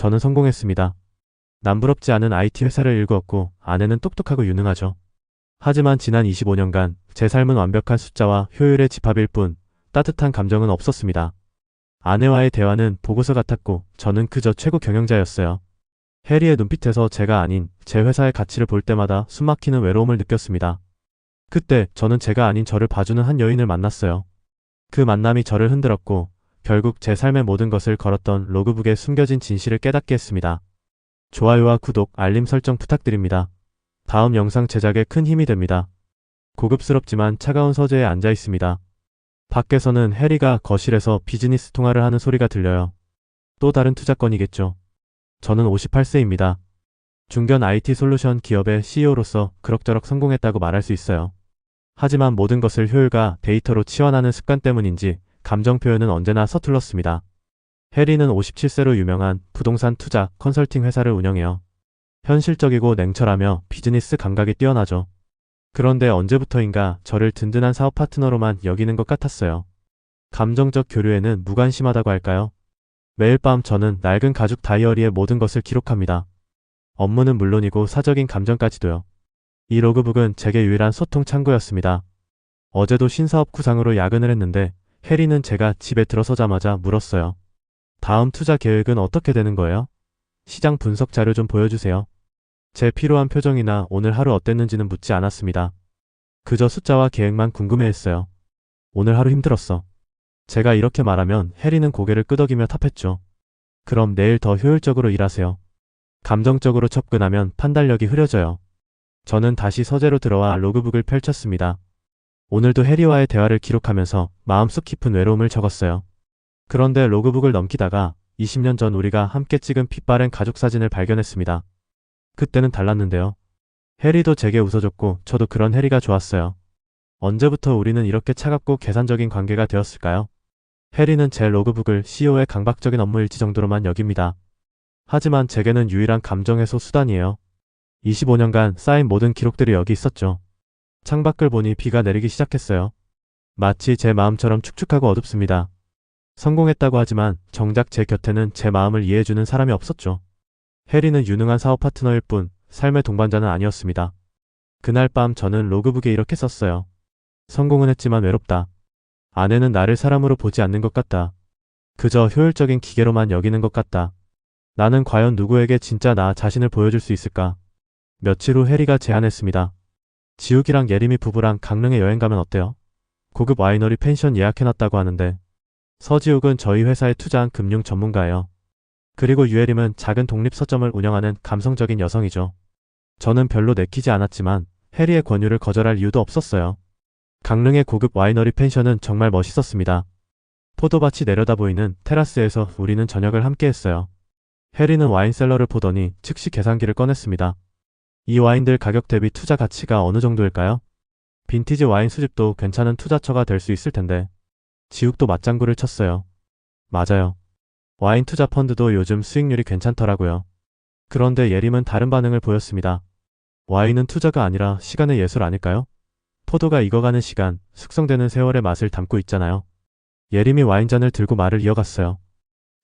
저는 성공했습니다. 남부럽지 않은 IT 회사를 일구었고 아내는 똑똑하고 유능하죠. 하지만 지난 25년간 제 삶은 완벽한 숫자와 효율의 집합일 뿐 따뜻한 감정은 없었습니다. 아내와의 대화는 보고서 같았고 저는 그저 최고 경영자였어요. 해리의 눈빛에서 제가 아닌 제 회사의 가치를 볼 때마다 숨막히는 외로움을 느꼈습니다. 그때 저는 제가 아닌 저를 봐주는 한 여인을 만났어요. 그 만남이 저를 흔들었고 결국 제 삶의 모든 것을 걸었던 로그북에 숨겨진 진실을 깨닫게 했습니다. 좋아요와 구독, 알림 설정 부탁드립니다. 다음 영상 제작에 큰 힘이 됩니다. 고급스럽지만 차가운 서재에 앉아 있습니다. 밖에서는 해리가 거실에서 비즈니스 통화를 하는 소리가 들려요. 또 다른 투자건이겠죠. 저는 58세입니다. 중견 IT 솔루션 기업의 CEO로서 그럭저럭 성공했다고 말할 수 있어요. 하지만 모든 것을 효율과 데이터로 치환하는 습관 때문인지 감정 표현은 언제나 서툴렀습니다. 해리는 57세로 유명한 부동산 투자 컨설팅 회사를 운영해요. 현실적이고 냉철하며 비즈니스 감각이 뛰어나죠. 그런데 언제부터인가 저를 든든한 사업 파트너로만 여기는 것 같았어요. 감정적 교류에는 무관심하다고 할까요? 매일 밤 저는 낡은 가죽 다이어리에 모든 것을 기록합니다. 업무는 물론이고 사적인 감정까지도요. 이 로그북은 제게 유일한 소통 창구였습니다. 어제도 신사업 구상으로 야근을 했는데 해리는 제가 집에 들어서자마자 물었어요. 다음 투자 계획은 어떻게 되는 거예요? 시장 분석 자료 좀 보여주세요. 제 필요한 표정이나 오늘 하루 어땠는지는 묻지 않았습니다. 그저 숫자와 계획만 궁금해했어요. 오늘 하루 힘들었어. 제가 이렇게 말하면 해리는 고개를 끄덕이며 탑했죠. 그럼 내일 더 효율적으로 일하세요. 감정적으로 접근하면 판단력이 흐려져요. 저는 다시 서재로 들어와 로그북을 펼쳤습니다. 오늘도 해리와의 대화를 기록하면서 마음속 깊은 외로움을 적었어요. 그런데 로그북을 넘기다가 20년 전 우리가 함께 찍은 핏바랜 가족 사진을 발견했습니다. 그때는 달랐는데요. 해리도 제게 웃어줬고 저도 그런 해리가 좋았어요. 언제부터 우리는 이렇게 차갑고 계산적인 관계가 되었을까요? 해리는 제 로그북을 CEO의 강박적인 업무 일지 정도로만 여깁니다. 하지만 제게는 유일한 감정 해소 수단이에요. 25년간 쌓인 모든 기록들이 여기 있었죠. 창밖을 보니 비가 내리기 시작했어요. 마치 제 마음처럼 축축하고 어둡습니다. 성공했다고 하지만 정작 제 곁에는 제 마음을 이해해주는 사람이 없었죠. 해리는 유능한 사업 파트너일 뿐 삶의 동반자는 아니었습니다. 그날 밤 저는 로그북에 이렇게 썼어요. 성공은 했지만 외롭다. 아내는 나를 사람으로 보지 않는 것 같다. 그저 효율적인 기계로만 여기는 것 같다. 나는 과연 누구에게 진짜 나 자신을 보여줄 수 있을까? 며칠 후 해리가 제안했습니다. 지욱이랑 예림이 부부랑 강릉에 여행 가면 어때요? 고급 와이너리 펜션 예약해놨다고 하는데 서지욱은 저희 회사에 투자한 금융 전문가예요. 그리고 유혜림은 작은 독립 서점을 운영하는 감성적인 여성이죠. 저는 별로 내키지 않았지만 해리의 권유를 거절할 이유도 없었어요. 강릉의 고급 와이너리 펜션은 정말 멋있었습니다. 포도밭이 내려다 보이는 테라스에서 우리는 저녁을 함께 했어요. 해리는 와인셀러를 보더니 즉시 계산기를 꺼냈습니다. 이 와인들 가격 대비 투자 가치가 어느 정도일까요? 빈티지 와인 수집도 괜찮은 투자처가 될 수 있을 텐데. 지욱도 맞장구를 쳤어요. 맞아요. 와인 투자 펀드도 요즘 수익률이 괜찮더라고요. 그런데 예림은 다른 반응을 보였습니다. 와인은 투자가 아니라 시간의 예술 아닐까요? 포도가 익어가는 시간, 숙성되는 세월의 맛을 담고 있잖아요. 예림이 와인잔을 들고 말을 이어갔어요.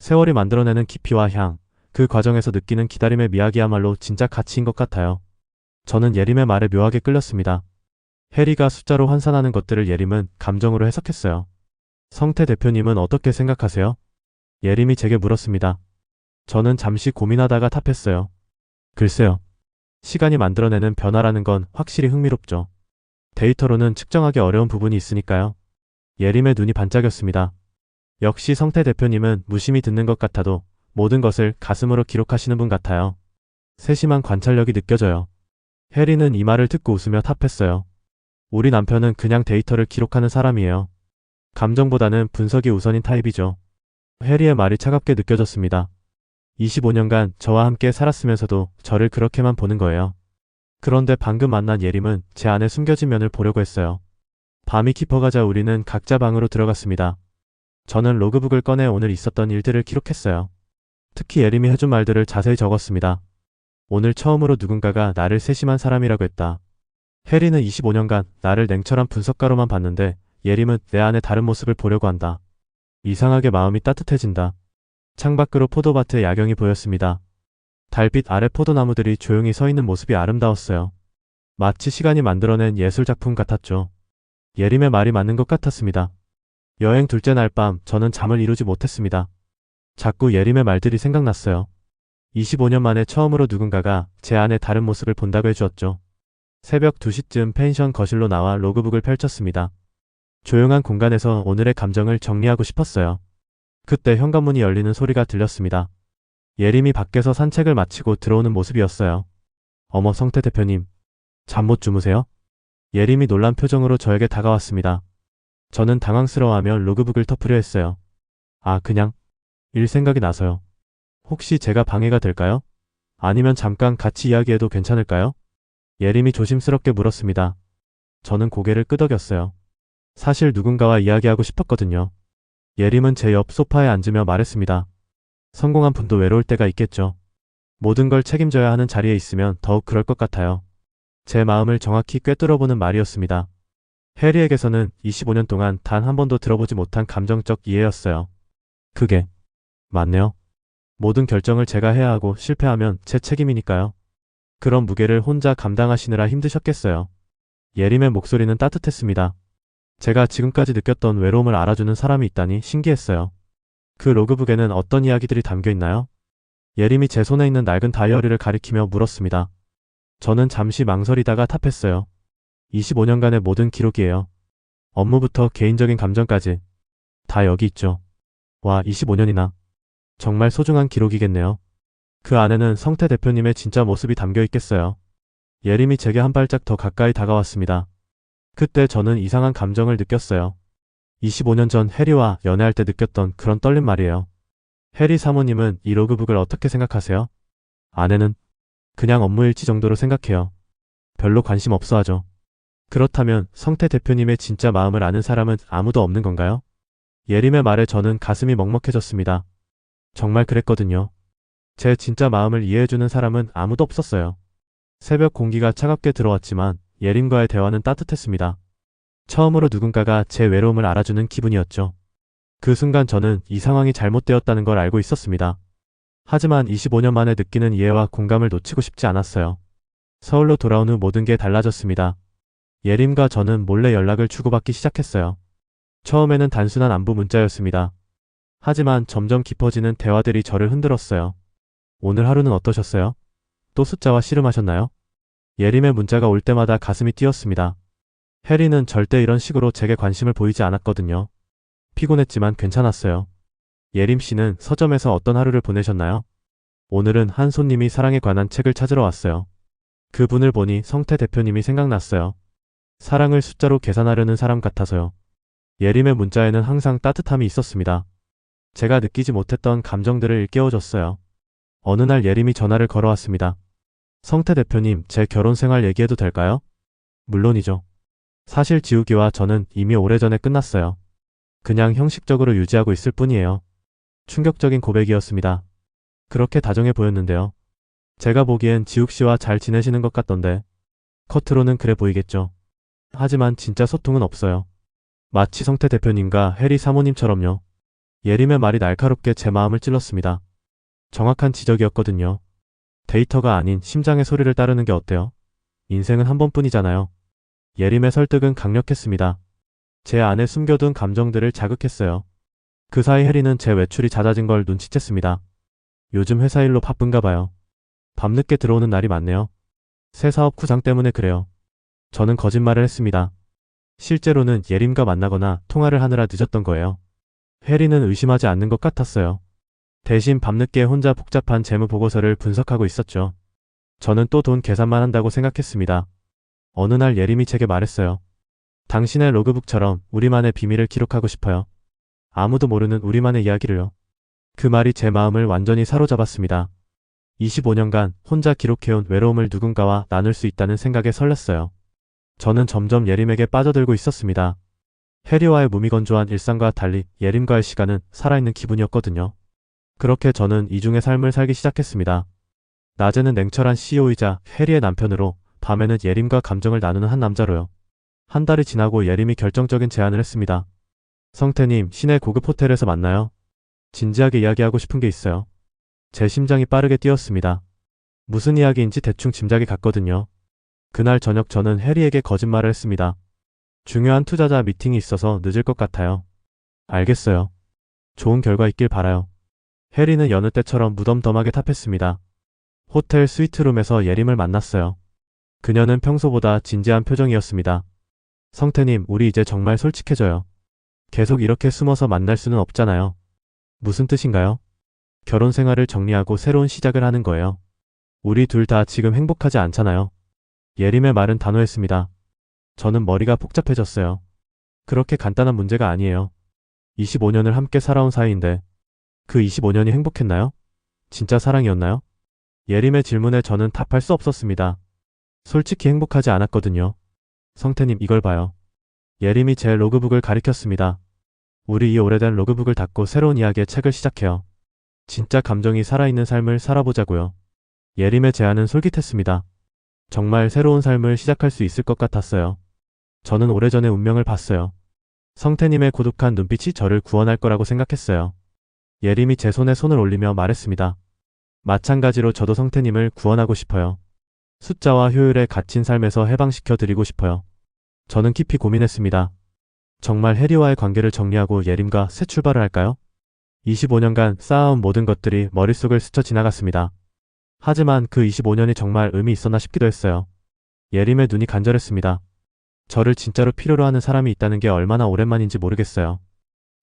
세월이 만들어내는 깊이와 향, 그 과정에서 느끼는 기다림의 미학이야말로 진짜 가치인 것 같아요. 저는 예림의 말에 묘하게 끌렸습니다. 해리가 숫자로 환산하는 것들을 예림은 감정으로 해석했어요. 성태 대표님은 어떻게 생각하세요? 예림이 제게 물었습니다. 저는 잠시 고민하다가 답했어요. 글쎄요. 시간이 만들어내는 변화라는 건 확실히 흥미롭죠. 데이터로는 측정하기 어려운 부분이 있으니까요. 예림의 눈이 반짝였습니다. 역시 성태 대표님은 무심히 듣는 것 같아도 모든 것을 가슴으로 기록하시는 분 같아요. 세심한 관찰력이 느껴져요. 해리는 이 말을 듣고 웃으며 탑했어요. 우리 남편은 그냥 데이터를 기록하는 사람이에요. 감정보다는 분석이 우선인 타입이죠. 해리의 말이 차갑게 느껴졌습니다. 25년간 저와 함께 살았으면서도 저를 그렇게만 보는 거예요. 그런데 방금 만난 예림은 제 안에 숨겨진 면을 보려고 했어요. 밤이 깊어가자 우리는 각자 방으로 들어갔습니다. 저는 로그북을 꺼내 오늘 있었던 일들을 기록했어요. 특히 예림이 해준 말들을 자세히 적었습니다. 오늘 처음으로 누군가가 나를 세심한 사람이라고 했다. 해리는 25년간 나를 냉철한 분석가로만 봤는데 예림은 내 안에 다른 모습을 보려고 한다. 이상하게 마음이 따뜻해진다. 창밖으로 포도밭의 야경이 보였습니다. 달빛 아래 포도나무들이 조용히 서 있는 모습이 아름다웠어요. 마치 시간이 만들어낸 예술작품 같았죠. 예림의 말이 맞는 것 같았습니다. 여행 둘째 날 밤 저는 잠을 이루지 못했습니다. 자꾸 예림의 말들이 생각났어요. 25년 만에 처음으로 누군가가 제 안의 다른 모습을 본다고 해주었죠. 새벽 2시쯤 펜션 거실로 나와 로그북을 펼쳤습니다. 조용한 공간에서 오늘의 감정을 정리하고 싶었어요. 그때 현관문이 열리는 소리가 들렸습니다. 예림이 밖에서 산책을 마치고 들어오는 모습이었어요. 어머 성태 대표님, 잠 못 주무세요? 예림이 놀란 표정으로 저에게 다가왔습니다. 저는 당황스러워하며 로그북을 터프려 했어요. 아, 그냥 일 생각이 나서요. 혹시 제가 방해가 될까요? 아니면 잠깐 같이 이야기해도 괜찮을까요? 예림이 조심스럽게 물었습니다. 저는 고개를 끄덕였어요. 사실 누군가와 이야기하고 싶었거든요. 예림은 제 옆 소파에 앉으며 말했습니다. 성공한 분도 외로울 때가 있겠죠. 모든 걸 책임져야 하는 자리에 있으면 더욱 그럴 것 같아요. 제 마음을 정확히 꿰뚫어보는 말이었습니다. 해리에게서는 25년 동안 단 한 번도 들어보지 못한 감정적 이해였어요. 그게 맞네요. 모든 결정을 제가 해야 하고 실패하면 제 책임이니까요. 그런 무게를 혼자 감당하시느라 힘드셨겠어요. 예림의 목소리는 따뜻했습니다. 제가 지금까지 느꼈던 외로움을 알아주는 사람이 있다니 신기했어요. 그 로그북에는 어떤 이야기들이 담겨 있나요? 예림이 제 손에 있는 낡은 다이어리를 가리키며 물었습니다. 저는 잠시 망설이다가 탑했어요. 25년간의 모든 기록이에요. 업무부터 개인적인 감정까지. 다 여기 있죠. 와, 25년이나. 정말 소중한 기록이겠네요. 그 안에는 성태 대표님의 진짜 모습이 담겨 있겠어요. 예림이 제게 한 발짝 더 가까이 다가왔습니다. 그때 저는 이상한 감정을 느꼈어요. 25년 전 해리와 연애할 때 느꼈던 그런 떨림 말이에요. 해리 사모님은 이 로그북을 어떻게 생각하세요? 아내는 그냥 업무일지 정도로 생각해요. 별로 관심 없어 하죠. 그렇다면 성태 대표님의 진짜 마음을 아는 사람은 아무도 없는 건가요? 예림의 말에 저는 가슴이 먹먹해졌습니다. 정말 그랬거든요. 제 진짜 마음을 이해해주는 사람은 아무도 없었어요. 새벽 공기가 차갑게 들어왔지만 예림과의 대화는 따뜻했습니다. 처음으로 누군가가 제 외로움을 알아주는 기분이었죠. 그 순간 저는 이 상황이 잘못되었다는 걸 알고 있었습니다. 하지만 25년 만에 느끼는 이해와 공감을 놓치고 싶지 않았어요. 서울로 돌아온 후 모든 게 달라졌습니다. 예림과 저는 몰래 연락을 주고받기 시작했어요. 처음에는 단순한 안부 문자였습니다. 하지만 점점 깊어지는 대화들이 저를 흔들었어요. 오늘 하루는 어떠셨어요? 또 숫자와 씨름하셨나요? 예림의 문자가 올 때마다 가슴이 뛰었습니다. 해리는 절대 이런 식으로 제게 관심을 보이지 않았거든요. 피곤했지만 괜찮았어요. 예림 씨는 서점에서 어떤 하루를 보내셨나요? 오늘은 한 손님이 사랑에 관한 책을 찾으러 왔어요. 그분을 보니 성태 대표님이 생각났어요. 사랑을 숫자로 계산하려는 사람 같아서요. 예림의 문자에는 항상 따뜻함이 있었습니다. 제가 느끼지 못했던 감정들을 일깨워줬어요. 어느 날 예림이 전화를 걸어왔습니다. 성태 대표님, 제 결혼 생활 얘기해도 될까요? 물론이죠. 사실 지우기와 저는 이미 오래전에 끝났어요. 그냥 형식적으로 유지하고 있을 뿐이에요. 충격적인 고백이었습니다. 그렇게 다정해 보였는데요. 제가 보기엔 지욱 씨와 잘 지내시는 것 같던데. 겉으로는 그래 보이겠죠. 하지만 진짜 소통은 없어요. 마치 성태 대표님과 해리 사모님처럼요. 예림의 말이 날카롭게 제 마음을 찔렀습니다. 정확한 지적이었거든요. 데이터가 아닌 심장의 소리를 따르는 게 어때요? 인생은 한 번뿐이잖아요. 예림의 설득은 강력했습니다. 제 안에 숨겨둔 감정들을 자극했어요. 그 사이 해리는 제 외출이 잦아진 걸 눈치챘습니다. 요즘 회사 일로 바쁜가 봐요. 밤늦게 들어오는 날이 많네요. 새 사업 구상 때문에 그래요. 저는 거짓말을 했습니다. 실제로는 예림과 만나거나 통화를 하느라 늦었던 거예요. 해리는 의심하지 않는 것 같았어요. 대신 밤늦게 혼자 복잡한 재무 보고서를 분석하고 있었죠. 저는 또 돈 계산만 한다고 생각했습니다. 어느 날 예림이 제게 말했어요. 당신의 로그북처럼 우리만의 비밀을 기록하고 싶어요. 아무도 모르는 우리만의 이야기를요. 그 말이 제 마음을 완전히 사로잡았습니다. 25년간 혼자 기록해온 외로움을 누군가와 나눌 수 있다는 생각에 설렜어요. 저는 점점 예림에게 빠져들고 있었습니다. 해리와의 무미건조한 일상과 달리 예림과의 시간은 살아있는 기분이었거든요. 그렇게 저는 이중의 삶을 살기 시작했습니다. 낮에는 냉철한 CEO이자 해리의 남편으로, 밤에는 예림과 감정을 나누는 한 남자로요. 한 달이 지나고 예림이 결정적인 제안을 했습니다. 성태님, 시내 고급 호텔에서 만나요. 진지하게 이야기하고 싶은 게 있어요. 제 심장이 빠르게 뛰었습니다. 무슨 이야기인지 대충 짐작이 갔거든요. 그날 저녁 저는 해리에게 거짓말을 했습니다. 중요한 투자자 미팅이 있어서 늦을 것 같아요. 알겠어요. 좋은 결과 있길 바라요. 해리는 여느 때처럼 무덤덤하게 탑했습니다. 호텔 스위트룸에서 예림을 만났어요. 그녀는 평소보다 진지한 표정이었습니다. 성태님, 우리 이제 정말 솔직해져요. 계속 이렇게 숨어서 만날 수는 없잖아요. 무슨 뜻인가요? 결혼 생활을 정리하고 새로운 시작을 하는 거예요. 우리 둘 다 지금 행복하지 않잖아요. 예림의 말은 단호했습니다. 저는 머리가 복잡해졌어요. 그렇게 간단한 문제가 아니에요. 25년을 함께 살아온 사이인데 그 25년이 행복했나요? 진짜 사랑이었나요? 예림의 질문에 저는 답할 수 없었습니다. 솔직히 행복하지 않았거든요. 성태님 이걸 봐요. 예림이 제 로그북을 가리켰습니다. 우리 이 오래된 로그북을 닫고 새로운 이야기의 책을 시작해요. 진짜 감정이 살아있는 삶을 살아보자고요. 예림의 제안은 솔깃했습니다. 정말 새로운 삶을 시작할 수 있을 것 같았어요. 저는 오래전에 운명을 봤어요. 성태님의 고독한 눈빛이 저를 구원할 거라고 생각했어요. 예림이 제 손에 손을 올리며 말했습니다. 마찬가지로 저도 성태님을 구원하고 싶어요. 숫자와 효율에 갇힌 삶에서 해방시켜 드리고 싶어요. 저는 깊이 고민했습니다. 정말 해리와의 관계를 정리하고 예림과 새 출발을 할까요? 25년간 쌓아온 모든 것들이 머릿속을 스쳐 지나갔습니다. 하지만 그 25년이 정말 의미 있었나 싶기도 했어요. 예림의 눈이 간절했습니다. 저를 진짜로 필요로 하는 사람이 있다는 게 얼마나 오랜만인지 모르겠어요.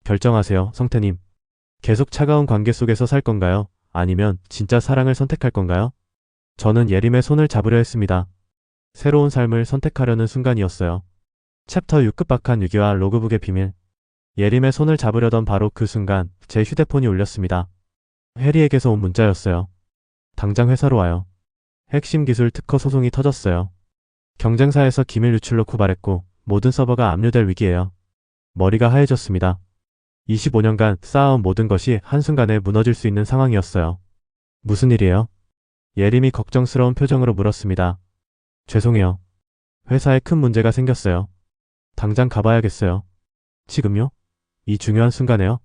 결정하세요, 성태님. 계속 차가운 관계 속에서 살 건가요? 아니면 진짜 사랑을 선택할 건가요? 저는 예림의 손을 잡으려 했습니다. 새로운 삶을 선택하려는 순간이었어요. 챕터 6 급박한 유기와 로그북의 비밀. 예림의 손을 잡으려던 바로 그 순간 제 휴대폰이 울렸습니다. 해리에게서 온 문자였어요. 당장 회사로 와요. 핵심 기술 특허 소송이 터졌어요. 경쟁사에서 기밀 유출로 고발했고 모든 서버가 압류될 위기예요. 머리가 하얘졌습니다. 25년간 쌓아온 모든 것이 한순간에 무너질 수 있는 상황이었어요. 무슨 일이에요? 예림이 걱정스러운 표정으로 물었습니다. 죄송해요. 회사에 큰 문제가 생겼어요. 당장 가봐야겠어요. 지금요? 이 중요한 순간에요?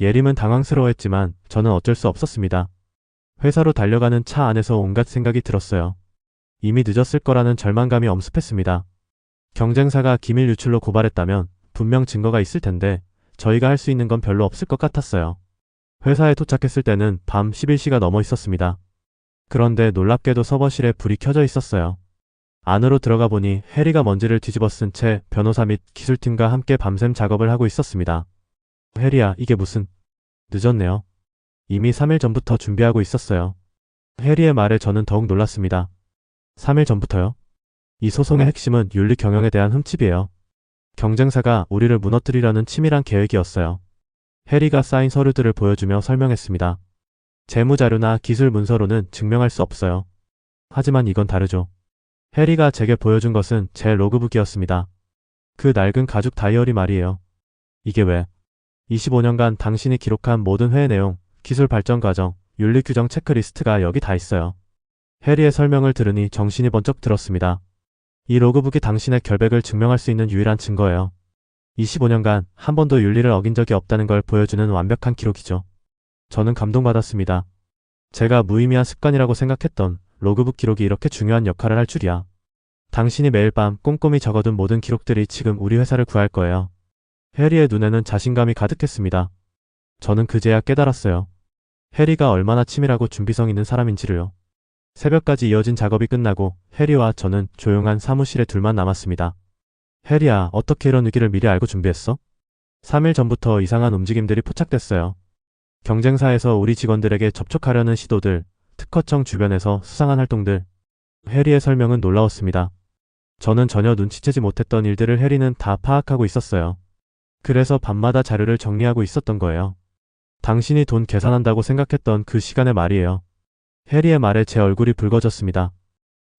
예림은 당황스러워했지만 저는 어쩔 수 없었습니다. 회사로 달려가는 차 안에서 온갖 생각이 들었어요. 이미 늦었을 거라는 절망감이 엄습했습니다. 경쟁사가 기밀 유출로 고발했다면 분명 증거가 있을 텐데 저희가 할 수 있는 건 별로 없을 것 같았어요. 회사에 도착했을 때는 밤 11시가 넘어 있었습니다. 그런데 놀랍게도 서버실에 불이 켜져 있었어요. 안으로 들어가 보니 해리가 먼지를 뒤집어 쓴 채 변호사 및 기술팀과 함께 밤샘 작업을 하고 있었습니다. 해리야, 이게 무슨... 늦었네요. 이미 3일 전부터 준비하고 있었어요. 해리의 말에 저는 더욱 놀랐습니다. 3일 전부터요? 이 소송의 핵심은 윤리 경영에 대한 흠집이에요. 경쟁사가 우리를 무너뜨리려는 치밀한 계획이었어요. 해리가 쌓인 서류들을 보여주며 설명했습니다. 재무자료나 기술 문서로는 증명할 수 없어요. 하지만 이건 다르죠. 해리가 제게 보여준 것은 제 로그북이었습니다. 그 낡은 가죽 다이어리 말이에요. 이게 왜? 25년간 당신이 기록한 모든 회의 내용, 기술 발전 과정, 윤리 규정 체크리스트가 여기 다 있어요. 해리의 설명을 들으니 정신이 번쩍 들었습니다. 이 로그북이 당신의 결백을 증명할 수 있는 유일한 증거예요. 25년간 한 번도 윤리를 어긴 적이 없다는 걸 보여주는 완벽한 기록이죠. 저는 감동받았습니다. 제가 무의미한 습관이라고 생각했던 로그북 기록이 이렇게 중요한 역할을 할 줄이야. 당신이 매일 밤 꼼꼼히 적어둔 모든 기록들이 지금 우리 회사를 구할 거예요. 해리의 눈에는 자신감이 가득했습니다. 저는 그제야 깨달았어요. 해리가 얼마나 치밀하고 준비성 있는 사람인지를요. 새벽까지 이어진 작업이 끝나고 해리와 저는 조용한 사무실에 둘만 남았습니다. 해리야, 어떻게 이런 위기를 미리 알고 준비했어? 3일 전부터 이상한 움직임들이 포착됐어요. 경쟁사에서 우리 직원들에게 접촉하려는 시도들, 특허청 주변에서 수상한 활동들. 해리의 설명은 놀라웠습니다. 저는 전혀 눈치채지 못했던 일들을 해리는 다 파악하고 있었어요. 그래서 밤마다 자료를 정리하고 있었던 거예요. 당신이 돈 계산한다고 생각했던 그 시간의 말이에요. 해리의 말에 제 얼굴이 붉어졌습니다.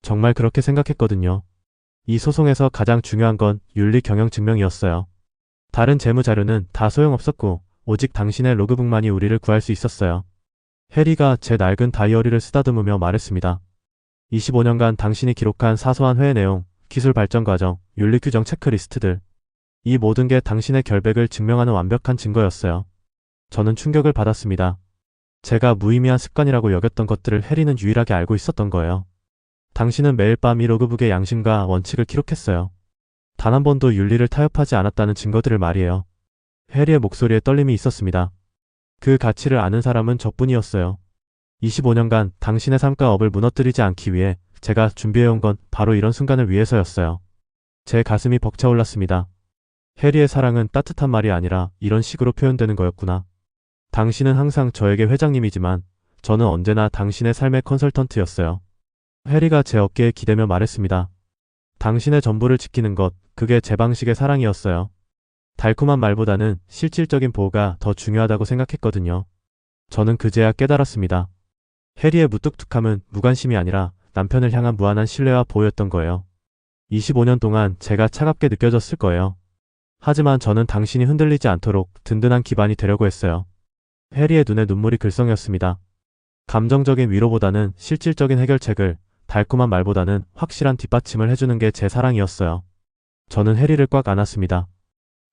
정말 그렇게 생각했거든요. 이 소송에서 가장 중요한 건 윤리 경영 증명이었어요. 다른 재무 자료는 다 소용없었고 오직 당신의 로그북만이 우리를 구할 수 있었어요. 해리가 제 낡은 다이어리를 쓰다듬으며 말했습니다. 25년간 당신이 기록한 사소한 회의 내용, 기술 발전 과정, 윤리 규정 체크리스트들. 이 모든 게 당신의 결백을 증명하는 완벽한 증거였어요. 저는 충격을 받았습니다. 제가 무의미한 습관이라고 여겼던 것들을 해리는 유일하게 알고 있었던 거예요. 당신은 매일 밤 이 로그북의 양심과 원칙을 기록했어요. 단 한 번도 윤리를 타협하지 않았다는 증거들을 말이에요. 해리의 목소리에 떨림이 있었습니다. 그 가치를 아는 사람은 저뿐이었어요. 25년간 당신의 삶과 업을 무너뜨리지 않기 위해 제가 준비해온 건 바로 이런 순간을 위해서였어요. 제 가슴이 벅차올랐습니다. 해리의 사랑은 따뜻한 말이 아니라 이런 식으로 표현되는 거였구나. 당신은 항상 저에게 회장님이지만 저는 언제나 당신의 삶의 컨설턴트였어요. 해리가 제 어깨에 기대며 말했습니다. 당신의 전부를 지키는 것, 그게 제 방식의 사랑이었어요. 달콤한 말보다는 실질적인 보호가 더 중요하다고 생각했거든요. 저는 그제야 깨달았습니다. 해리의 무뚝뚝함은 무관심이 아니라 남편을 향한 무한한 신뢰와 보호였던 거예요. 25년 동안 제가 차갑게 느껴졌을 거예요. 하지만 저는 당신이 흔들리지 않도록 든든한 기반이 되려고 했어요. 해리의 눈에 눈물이 글썽였습니다. 감정적인 위로보다는 실질적인 해결책을, 달콤한 말보다는 확실한 뒷받침을 해주는 게 제 사랑이었어요. 저는 해리를 꽉 안았습니다.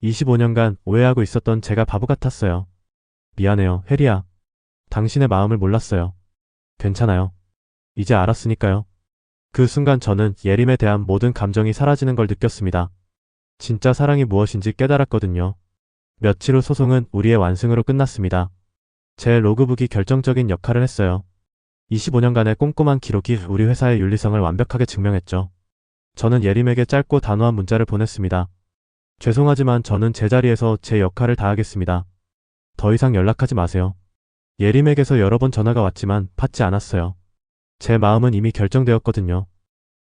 25년간 오해하고 있었던 제가 바보 같았어요. 미안해요, 해리야. 당신의 마음을 몰랐어요. 괜찮아요. 이제 알았으니까요. 그 순간 저는 예림에 대한 모든 감정이 사라지는 걸 느꼈습니다. 진짜 사랑이 무엇인지 깨달았거든요. 며칠 후 소송은 우리의 완승으로 끝났습니다. 제 로그북이 결정적인 역할을 했어요. 25년간의 꼼꼼한 기록이 우리 회사의 윤리성을 완벽하게 증명했죠. 저는 예림에게 짧고 단호한 문자를 보냈습니다. 죄송하지만 저는 제자리에서 제 역할을 다하겠습니다. 더 이상 연락하지 마세요. 예림에게서 여러 번 전화가 왔지만 받지 않았어요. 제 마음은 이미 결정되었거든요.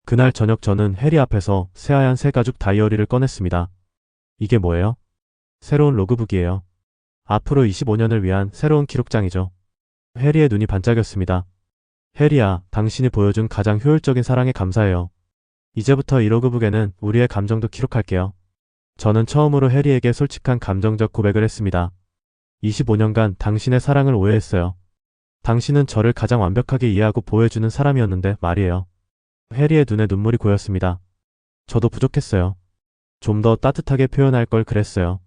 그날 저녁 저는 해리 앞에서 새하얀 새 가죽 다이어리를 꺼냈습니다. 이게 뭐예요? 새로운 로그북이에요. 앞으로 25년을 위한 새로운 기록장이죠. 해리의 눈이 반짝였습니다. 해리야, 당신이 보여준 가장 효율적인 사랑에 감사해요. 이제부터 이 로그북에는 우리의 감정도 기록할게요. 저는 처음으로 해리에게 솔직한 감정적 고백을 했습니다. 25년간 당신의 사랑을 오해했어요. 당신은 저를 가장 완벽하게 이해하고 보호해주는 사람이었는데 말이에요. 해리의 눈에 눈물이 고였습니다. 저도 부족했어요. 좀 더 따뜻하게 표현할 걸 그랬어요.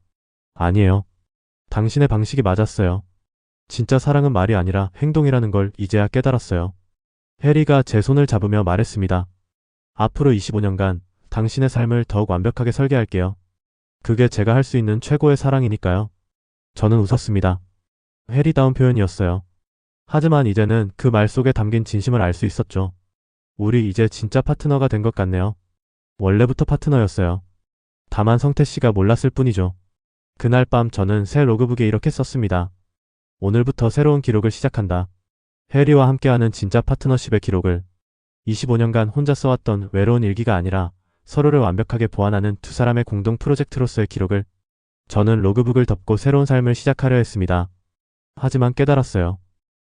아니에요. 당신의 방식이 맞았어요. 진짜 사랑은 말이 아니라 행동이라는 걸 이제야 깨달았어요. 해리가 제 손을 잡으며 말했습니다. 앞으로 25년간 당신의 삶을 더욱 완벽하게 설계할게요. 그게 제가 할 수 있는 최고의 사랑이니까요. 저는 웃었습니다. 해리다운 표현이었어요. 하지만 이제는 그 말 속에 담긴 진심을 알 수 있었죠. 우리 이제 진짜 파트너가 된 것 같네요. 원래부터 파트너였어요. 다만 성태 씨가 몰랐을 뿐이죠. 그날 밤 저는 새 로그북에 이렇게 썼습니다. 오늘부터 새로운 기록을 시작한다. 해리와 함께하는 진짜 파트너십의 기록을 25년간 혼자 써왔던 외로운 일기가 아니라 서로를 완벽하게 보완하는 두 사람의 공동 프로젝트로서의 기록을 저는 로그북을 덮고 새로운 삶을 시작하려 했습니다. 하지만 깨달았어요.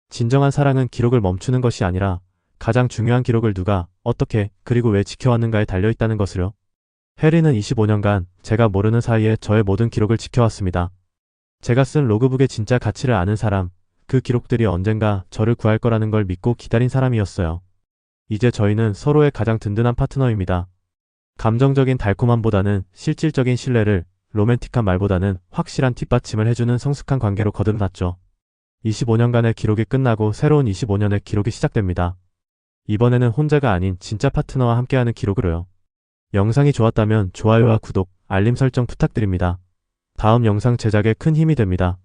진정한 사랑은 기록을 멈추는 것이 아니라 가장 중요한 기록을 누가, 어떻게, 그리고 왜 지켜왔는가에 달려있다는 것을요. 해리는 25년간 제가 모르는 사이에 저의 모든 기록을 지켜왔습니다. 제가 쓴 로그북의 진짜 가치를 아는 사람, 그 기록들이 언젠가 저를 구할 거라는 걸 믿고 기다린 사람이었어요. 이제 저희는 서로의 가장 든든한 파트너입니다. 감정적인 달콤함보다는 실질적인 신뢰를, 로맨틱한 말보다는 확실한 뒷받침을 해주는 성숙한 관계로 거듭났죠. 25년간의 기록이 끝나고 새로운 25년의 기록이 시작됩니다. 이번에는 혼자가 아닌 진짜 파트너와 함께하는 기록으로요. 영상이 좋았다면 좋아요와 구독, 알림 설정 부탁드립니다. 다음 영상 제작에 큰 힘이 됩니다.